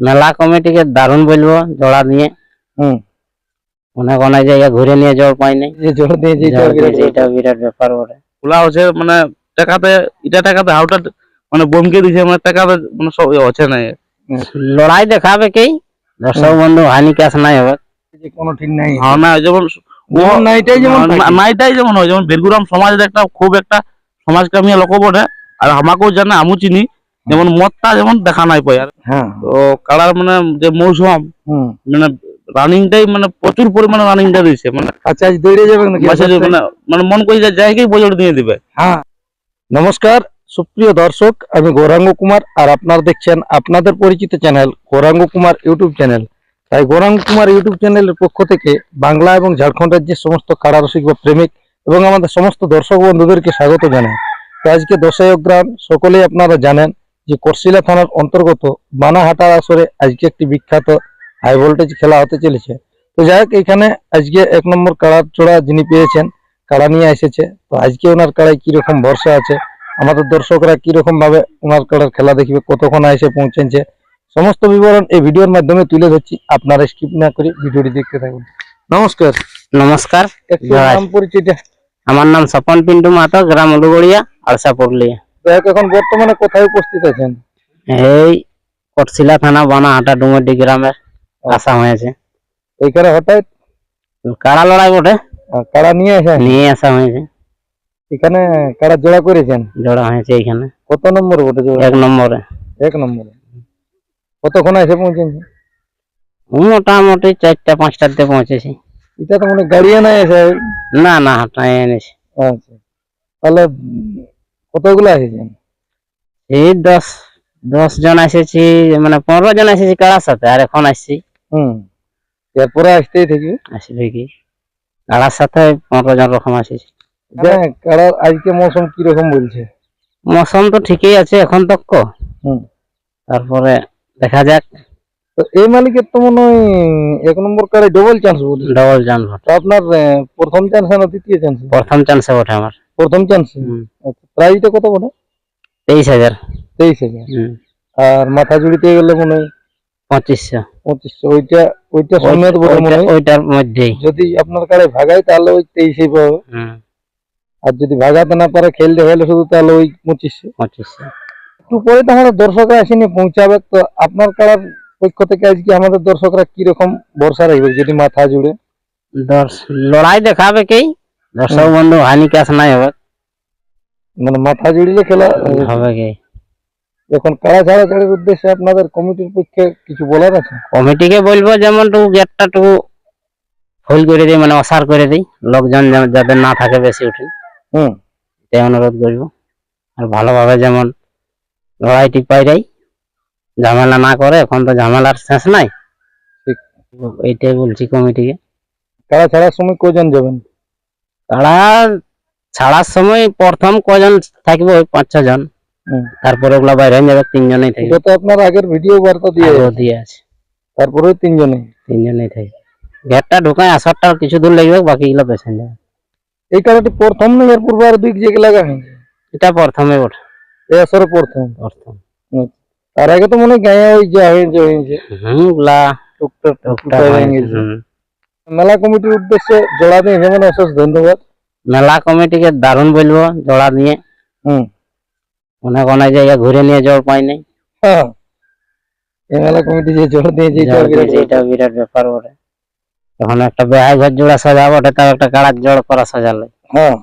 মেলা কমিটিকে দারুণ বলব জোড়া নিয়ে। হুম। অনেক অনেক জায়গা ঘুরে নিয়ে জল পাই নাই। যে জোর দিয়ে এটা বিরাট ব্যাপার বটে। খোলা হচ্ছে মানে টাকাতে এটা টাকাতে হাউটা মানে বমকে দিছে মানে টাকাতে মানে সব ইয়ে হচ্ছে না লড়াই দেখাবে কি? দর্শক বন্ধু হানি কাজ নাই হবে। যে কোনো ঠিক নাই। হ্যাঁ না যেমন ও নাইটাই যেমন নাইটাই যেমন হয় যেমন বীরগুরাম সমাজের একটা খুব একটা সমাজকামী লোক বটে আর আমাকেও জানে আমু চিনি। যেমন মদটা যেমন দেখা নাই পাই আর হ্যাঁ। তো কালার মানে যে মৌসুম মানে রানিংটাই মানে প্রচুর পরিমাণে রানিংটা দিয়েছে মানে আচ্ছা দৌড়ে যাবে মানে মানে মন করি জায়গায় বজট দিয়ে দিবে। হ্যাঁ। নমস্কার সুপ্রিয় দর্শক আমি গৌরাঙ্গ কুমার আর আপনারা দেখছেন আপনাদের পরিচিত channel Gauranga Kumar YouTube channel. তাই গৌরাঙ্গ কুমার ইউটিউব চ্যানেলের পক্ষ থেকে বাংলা এবং ঝাড়খণ্ড রাজ্যের সমস্ত কারারসিক বা প্রেমিক এবং আমাদের সমস্ত দর্শক বন্ধুদেরকে স্বাগত জানাই। তো আজকে দশই অগ্রাণ সকলেই আপনারা জানেন যে করশিলা থানার অন্তর্গত বানাহাটা আসরে আজকে একটি বিখ্যাত হাই ভোল্টেজ খেলা হতে চলেছে। তো যাই হোক এখানে আজকে এক নম্বর কাড়ার চোড়া যিনি পেয়েছেন কাড়া নিয়ে এসেছে। তো আজকে ওনার কাড়ায় কীরকম ভরসা আছে আমাদের দর্শকরা কীরকম ভাবে ওনার কাড়ার খেলা দেখবে কতক্ষণ এসে পৌঁছেছে সমস্ত বিবরণ এই ভিডিওর মাধ্যমে তুলে ধরছি। আপনারা স্কিপ না করে ভিডিওটি দেখতে থাকুন। নমস্কার। নমস্কার। একটু নাম পরিচয়টা আমার নাম স্বপন পিন্টু মাহাতো গ্রাম উলুগড়িয়া আলসা পুরুলিয়া দেখ এখন বর্তমানে কোথায় উপস্থিত আছেন? এই কটশিলা থানা বানাহাটা ডুমুরডি গ্রামের আসা হয়েছে। এইখানে হঠাৎ? কাড়া লড়াই বটে? কাড়া নিয়ে আসেন নিয়ে আসা হয়েছে। এখানে কাড়া জোড়া করেছেন? জোড়া হয়েছে এখানে। কত নম্বর বটে জোড়া? এক নম্বরে। এক নম্বরে। কতক্ষণ এসে পৌঁছেছে? মোটামুটি চারটা পাঁচটাতে পৌঁছেছি। এটা তো মনে গাড়িয়ে নাই এসে? না না হাঁটাই এনেছি। আচ্ছা। তাহলে কতগুলো এসেছেন এই দশ দশ জন এসেছি মানে পনেরো জন এসেছি কারার সাথে আর এখন আসছি। হুম। এরপরে আসতেই থাকি। আসবে কি কাড়ার সাথে পনেরো জন রকম দেখ কারার আজকে মৌসুম কীরকম বলছে? মৌসুম তো ঠিকই আছে এখন তক হুম। তারপরে দেখা যাক। তো এই মালিকের তো মনে হয় এক নম্বর কারে ডবল চান্স বলি ডবল চান্স তো আপনার প্রথম চান্স না দ্বিতীয় চান্স প্রথম চান্সে ওঠে আমার। প্রথম চান্স হুম, প্রাইসটা কত বলে তেইশ হাজার। তেইশ হাজার। আর মাথা জুড়িতে গেলে মনে হয় পঁচিশশো। পঁচিশশো। ওইটা ওইটা সমেত বলে মনে হয়। ওইটার মধ্যেই। যদি আপনার কারে ভাগায় তাহলে ওই তেইশে পাবে। আর যদি ভাগাতে না পারে খেলতে হলে শুধু তাহলে ওই পঁচিশশো। পঁচিশশো। একটু পরে তো আমাদের দর্শকরা আসেনি পৌঁছাবে। তো আপনার কারার পক্ষ থেকে আজকে আমাদের দর্শকরা কীরকম ভরসা রাখবে যদি মাথা জুড়ে দর্শ লড়াই দেখাবে কি দর্শক বন্ধু হানি কাজ নাই হবে। মানে মাথা জুড়িলে খেলা হবে কি? এখন কারা ছাড়া ছাড়ির উদ্দেশ্যে আপনাদের কমিটির পক্ষে কিছু বলার আছে? কমিটিকে বলব যেমন টুকু গেটটা টুকু ফুল করে দিই মানে অসার করে দিই। লোকজন যাতে না থাকে বেশি উঠে। হুম। এটাই অনুরোধ করব। আর ভালোভাবে যেমন লড়াইটি পাইরাই ঝামেলা না করে এখন তো ঝামেলার শেষ নাই। এইটাই বলছি কমিটিকে। কারা ছাড়ার সময় কজন যাবেন? তারা ছাড়ার সময় প্রথম কজন থাকবে ওই পাঁচ ছজন। তারপরে ওগুলা বাইরে হয়ে যাবে তিনজনেই থাকবে। তো আপনার আগের ভিডিও বার্তা দিয়ে দিয়ে আছে। তারপরে তিনজনে তিনজনেই থাকবে। গেটটা ঢুকায় আসারটা কিছু দূর লাগবে বাকিগুলো পেছন যাবে। এই কারাটি প্রথম না এর পূর্বে আর দুই জায়গায় লাগা হয়েছে এটা প্রথমে ওঠে এই আসরে প্রথম। প্রথম। তার আগে তো মনে হয় গায়ে ওই যা হয়েছে হয়েছে হুম টুকটাক টুকটাক হয়ে গেছে। মেলা কমিটির উদ্দেশ্যে জোড়া দিয়ে যেমন অশেষ ধন্যবাদ। মেলা কমিটিকে দারুণ বলব জোড়া নিয়ে হুম। অনেক অনেক জায়গা ঘুরে নিয়ে জল পাই নাই। হ্যাঁ মেলা কমিটি যে জোর দিয়েছে এটা বিরাট ব্যাপার বটে। এখন একটা বেহাই ঘর জোড়া সাজা বটে তার একটা কাড়ার জোড় করা সাজালে হ্যাঁ।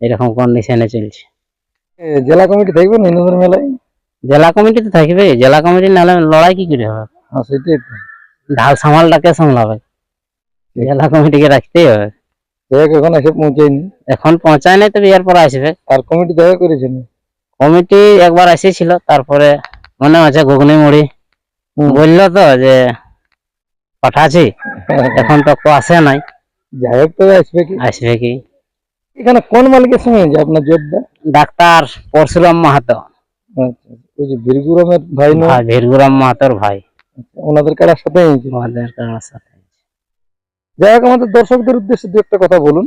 এরকম কন্ডিশনে চলছে। জেলা কমিটি থাকবে না ইন্দুর মেলায়? জেলা কমিটি তো থাকবে জেলা কমিটি নাহলে লড়াই কি করে হবে? হ্যাঁ সেটাই ঢাল সামালটা কে সামলাবে? জেলা কমিটিকে রাখতেই হবে। দেখ এখন এসে পৌঁছায়নি এখন পৌঁছায় নাই তবে এরপর আসবে। আর কমিটি দেখা করেছেন কমিটি একবার এসেছিল তারপরে মনে হচ্ছে ঘুগনি মুড়ি। বলল তো যে পাঠাচ্ছি। এখন তো আসে নাই। যাই হোক তবে আসবে কি? আসবে কি? এখানে কোন মালিকের সঙ্গে হয়েছে আপনার জোরদা ডাক্তার পরশুরাম মাহাতো। আচ্ছা ওই যে বীরগুরামের ভাই না? ভাই ভীরগুরাম মাহাতোর ভাই। ওনাদের কারার সাথে আমাদের কারোর সাথে। যাই হোক আমাদের দর্শকদের উদ্দেশ্যে দু একটা কথা বলুন।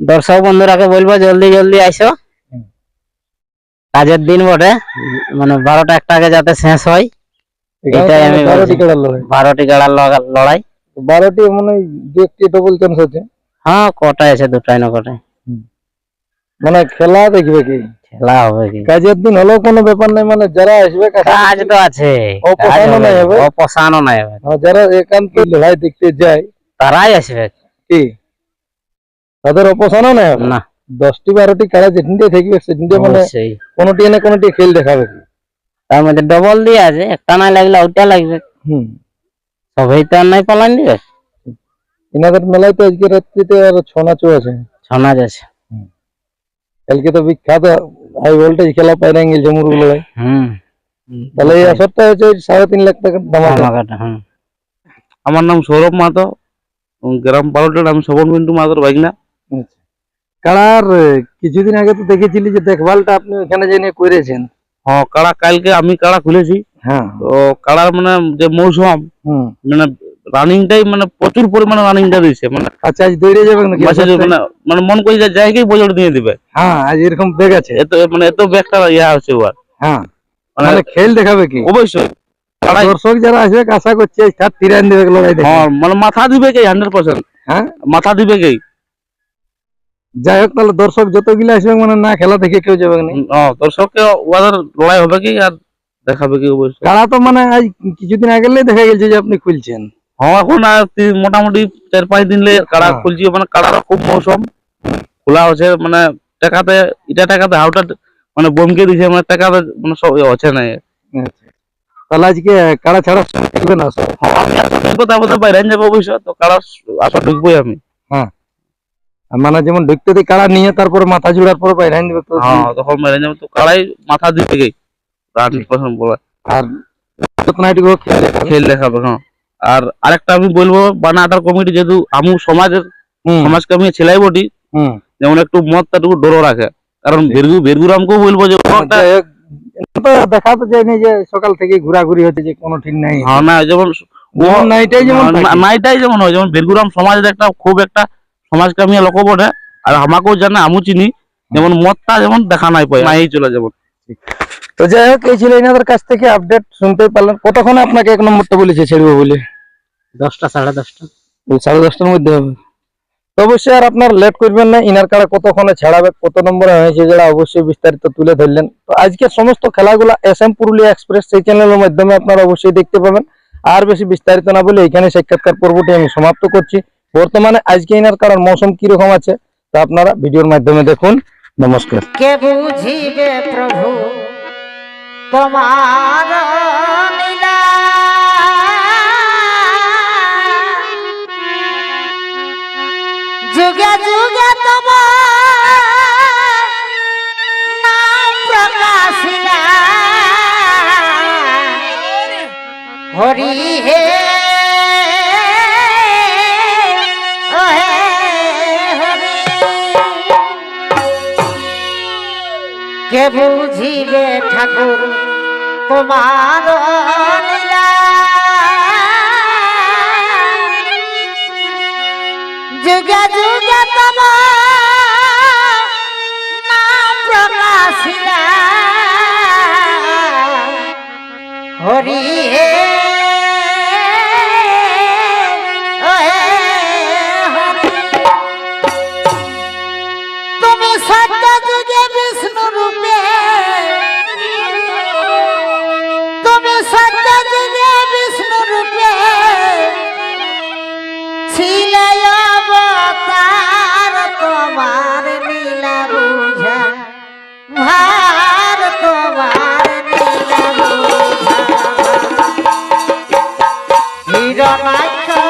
দর্শক বন্ধুরাকে বলব জলদি জলদি আইসো। কাজের দিন বটে মানে বারোটা একটা আগে যাতে শেষ হয় এটাই আমি বারোটি বলছি। লড়াই। বারোটি গাড়ার লড়াই। বারোটি মানে দু একটি ডবল চান্স আছে। হ্যাঁ কটায় আছে দুটাই না কটায় মানে খেলা দেখবে কি? খেলা হবে কি? কাজের দিন হলেও কোনো ব্যাপার নাই মানে যারা আসবে কাজ তো আছে। নাই হবে। অপসারণ নাই। হবে আর যারা একান্ত লড়াই দেখতে যায় তারাই আসবে কি? তাদের অপসারণ নাই না। দশটি বারোটি কাড়া যেদিনটাই থাকবে সেদিনটা মানে কোনোটি না কোনোটি খেল দেখাবে। তার মধ্যে ডবল দিয়ে আছে একটা নাই লাগলে ওইটা লাগবে। হুম। সবাই তো আর নাই পালান দিবে? এনাদের মেলায় তো আজকে রাত্রিতে আর ছৌ নাচও আছে। ছনাজ আছে। কালকে তো বিখ্যাত হাই ভোল্টেজ খেলা পাইরাং গেছে মুরগ লড়াই হুম। তাহলে এই আসরটা হচ্ছে সাড়ে তিন লাখ টাকার দামাকা। আমার নাম সৌরভ মাহাতো। উম, গ্রাম পালোটের আমি শোভন মিন্টু মাহাতোর বাইকনা কাড়ার আহ, কিছুদিন আগে তো দেখেছিলি যে দেখভালটা আপনি ওখানে জেনে করেছেন। হ্যাঁ কাড়া কালকে আমি কাড়া খুলেছি। হ্যাঁ। তো কাড়ার মানে যে মৌসুম মানে রানিংটাই মানে প্রচুর পরিমাণে রানিংটা দিয়েছে মানে আচ্ছা আজ দৌড়ে যাবে নাকি? মানে মানে মন করে যে জায়গায় বজর দিয়ে দিবে। হ্যাঁ আজ এরকম বেগ আছে। এত মানে এত ব্যাগটা ইয়া হচ্ছে ওর। হ্যাঁ। মানে খেল দেখাবে কি? অবশ্যই। দর্শক যারা আসবে আশা করছি আজ তিরান দেবে লড়াই হ্যাঁ মানে মাথা দিবে কে? হান্ড্রেড পার্সেন্ট হ্যাঁ? মাথা দিবে কে? যাই হোক তাহলে দর্শক যতগুলো আসবে মানে না খেলা দেখে কেউ যাবে না। দর্শককে ওদের লড়াই হবে কি আর দেখাবে কি অবশ্যই? তো মানে আজ কিছুদিন আগে দেখা গেছে যে আপনি খুলছেন। হ্যাঁ এখন আর মোটামুটি চার পাঁচ দিন কাড়া হ্যাঁ। খুলছি মানে কাড়ার খুব মৌসুম। খোলা হচ্ছে মানে টাকাতে এটা টাকাতে হাউটা মানে বমকে দিছে মানে টাকাতে মানে সব হচ্ছে না। তাহলে আজকে কাড়া ছাড়া না। হ্যাঁ, ঢুকবো বাইরে যাব অবশ্য তো কাড়া আসলে ঢুকবোই আমি। আর মানে যেমন ঢুকতে দিই কাড়া নিয়ে তারপরে মাথা জুড়ার পরে বাইরে দিবে তো হ্যাঁ তখন বাইরে যাব তো কাড়াই মাথা হান্ড্রেড পার্সেন্ট বলা। আর খেলে দেখাবে। হ্যাঁ। আর আরেকটা আমি বলব বানাটার কমিটি যেহেতু আমি সমাজের সমাজকে আমি ছেলাই বটি হুম। যেমন একটু মতটা একটু ডরো রাখে। কারণ বেরগু বেরগুরামকেও বলব যে দেখা তো যায়নি যে সকাল থেকে ঘোরাঘুরি হচ্ছে যে কোনো ঠিক নাই। হ্যাঁ না যেমন ও যেমন নাইটাই যেমন নাইটাই যেমন হয় যেমন বেরগুরাম সমাজের একটা খুব একটা সমাজকামী লোক বটে আর আমাকেও জানে চিনি যেমন মদটা যেমন দেখা নাই পাই নাই চলে যেমন। তো যাই হোক এই ছিল এনাদের কাছ থেকে আপডেট শুনতে কতক্ষণে আপনাকে এক নম্বরটা বলেছে ছেড়বো বলে? দশটা সাড়ে দশটা। সাড়ে দশটার মধ্যে হবে। অবশ্যই আর আপনার লেট করবেন না, ইনার কাড়া কতক্ষণে ছাড়াবে, কত নম্বরে হয়েছে যেটা অবশ্যই বিস্তারিত তুলে ধরলেন। তো আজকের সমস্ত খেলাগুলা এস এম পুরুলিয়া এক্সপ্রেস সেই চ্যানেলের মাধ্যমে আপনারা অবশ্যই দেখতে পাবেন। আর বেশি বিস্তারিত না বলে এখানে সাক্ষাৎকার পর্বটি আমি সমাপ্ত করছি। বর্তমানে আজকে ইনার কাড়ার মৌসুম কীরকম আছে, তা আপনারা ভিডিওর মাধ্যমে দেখুন। নমস্কার। যুগে যুগে তোমার হরি হে কে বুঝিবে ঠাকুর তোমার যুগে যুগে তোমার Akka